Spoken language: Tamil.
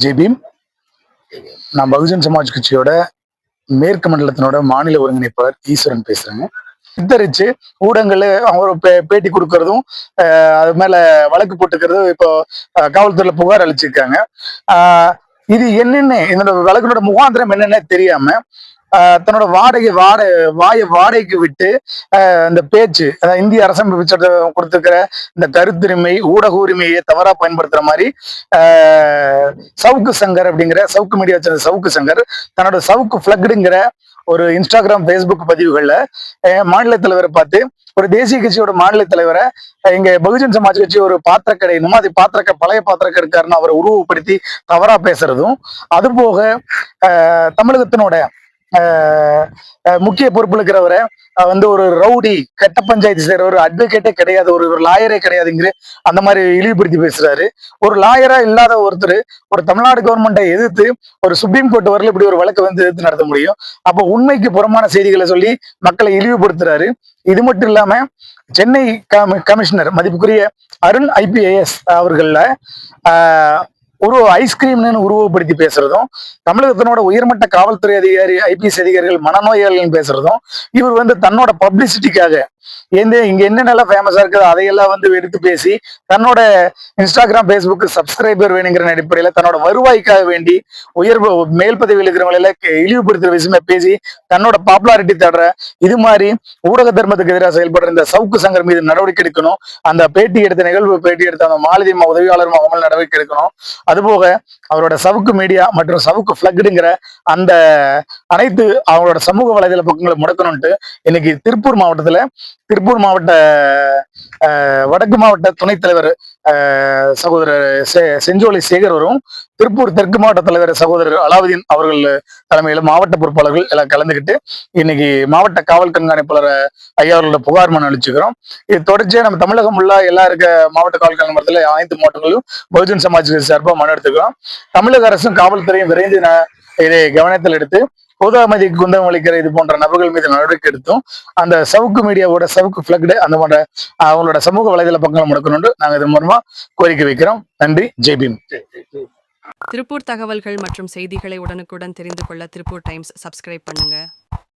ஜெய் பீம். நான் பகுஜன் சமாஜ் கட்சியோட மேற்கு மண்டலத்தினோட மாநில ஒருங்கிணைப்பாளர் ஈஸ்வரன் பேசுறேங்க. சித்தரிச்சு ஊடகங்கள்ல அவங்க பேட்டி கொடுக்கறதும் ஆஹ் அது மேல வழக்கு போட்டுக்கிறதும் இப்போ காவல்துறையில புகார் அளிச்சிருக்காங்க. ஆஹ் இது என்னென்ன இதனோட வழக்கினோட முகாந்திரம் என்னன்னு தெரியாம தன்னோட வாடகை வாடகை வாயை வாடகைக்கு விட்டு இந்த பேச்சு அதாவது இந்திய அரசமைப்பு சட்டம் கொடுத்துருக்கிற இந்த கருத்துரிமை ஊடக உரிமையை தவறா பயன்படுத்துற மாதிரி சவுக்கு சங்கர் அப்படிங்கிற சவுக்கு மீடியா சேர்ந்த சவுக்கு சங்கர் தன்னோட சவுக்கு பிளக்டுங்கிற ஒரு இன்ஸ்டாகிராம் ஃபேஸ்புக் பதிவுகள்ல மாநில தலைவரை பார்த்து ஒரு தேசிய கட்சியோட மாநில தலைவரை இங்க பகுஜன் சமாஜ் கட்சி ஒரு பாத்திரக்கடை அது பாத்திரக்க பழைய பாத்திரக்கடை இருக்காருன்னு அவரை உருவப்படுத்தி தவறா பேசுறதும் அது போக தமிழகத்தினோட முக்கிய பொறுப்பில் இருக்கிறவரை வந்து ஒரு ரவுடி கட்ட பஞ்சாயத்து செய்யற ஒரு அட்வொகேட்டே கிடையாது ஒரு ஒரு லாயரே கிடையாதுங்கிற அந்த மாதிரி இழிவுபடுத்தி பேசுறாரு. ஒரு லாயரா இல்லாத ஒருத்தர் ஒரு தமிழ்நாடு கவர்மெண்ட்டை எதிர்த்து ஒரு சுப்ரீம் கோர்ட் வரல இப்படி ஒரு வழக்கு வந்து எதிர்த்து நடத்த முடியும். அப்போ உண்மைக்கு புறமான செய்திகளை சொல்லி மக்களை இழிவுபடுத்துறாரு. இது மட்டும் இல்லாம சென்னை கமிஷனர் மதிப்புக்குரிய அருண் ஐபிஐஎஸ் அவர்கள ஆஹ், ஒரு ஐஸ்கிரீம்னு உருவப்படுத்தி பேசுறதும் தமிழகத்தினோட உயர்மட்ட காவல்துறை அதிகாரி ஐபிஎஸ் அதிகாரிகள் மனநோயாளிகள் பேசுறதும் இவர் வந்து தன்னோட பப்ளிசிட்டிக்காக எந்த இங்க என்னென்னலாம் ஃபேமஸா இருக்குது அதையெல்லாம் வந்து எடுத்து பேசி தன்னோட இன்ஸ்டாகிராம் ஃபேஸ்புக் சப்ஸ்கிரைபர் வேணுங்கிற அடிப்படையில தன்னோட வருவாய்க்காக வேண்டி உயர் மேல் பதவியில் இருக்கிறவங்கள இழிவுபடுத்துற விஷயமா பேசி தன்னோட பாப்புலாரிட்டி தேடுற இது மாதிரி ஊடக தர்மத்துக்கு எதிராக செயல்படுற இந்த சவுக்கு சங்கர் மீது நடவடிக்கை எடுக்கணும். அந்த பேட்டி எடுத்த நிகழ்வு பேட்டி எடுத்த அந்த மாலதி உதவியாளரும் அவங்க நடவடிக்கை எடுக்கணும். அதுபோக அவரோட சவுக்கு மீடியா மற்றும் சவுக்கு பிளக்டுங்கிற அந்த அனைத்து அவங்களோட சமூக வலைதள பக்கங்களை முடக்கணும்ட்டு இன்னைக்கு திருப்பூர் மாவட்டத்துல திருப்பூர் மாவட்ட வடக்கு மாவட்ட துணைத் தலைவர் சகோதரர் செஞ்சோலை சேகர் வரும் திருப்பூர் தெற்கு மாவட்ட தலைவர் சகோதரர் அலாவுதீன் அவர்கள் தலைமையில மாவட்ட பொறுப்பாளர்கள் எல்லாம் கலந்துக்கிட்டு இன்னைக்கு மாவட்ட காவல் கண்காணிப்பாளர் ஐயா அவர்களோட புகார் மனு அளிச்சுக்கிறோம். இது தொடர்ச்சியா நம்ம தமிழகம் உள்ள எல்லா இருக்க மாவட்ட காவல் கண்காணிப்பாளர்கள் அனைத்து மாவட்டங்களிலும் பகுஜன் சமாஜ் சார்பாக மனு எடுத்துக்கிறோம். தமிழக அரசும் காவல்துறையும் விரைந்து இதை கவனத்தில் எடுத்து பொது அமைதிக்கு குந்தம் அளிக்கிற இது போன்ற நபர்கள் மீது நடவடிக்கை எடுத்தும் அந்த சவுக்கு மீடியாவோட சவுக்கு பிளக்டு அந்த போன்ற அவங்களோட சமூக வலைதள பக்கங்கள் முடக்கணும்னு நாங்க இதன் மூலமா கோரிக்கை வைக்கிறோம். நன்றி. ஜெய்பீம் திருப்பூர் தகவல்கள் மற்றும் செய்திகளை உடனுக்குடன் தெரிந்து கொள்ள திருப்பூர் டைம்ஸ் சப்ஸ்கிரைப் பண்ணுங்க.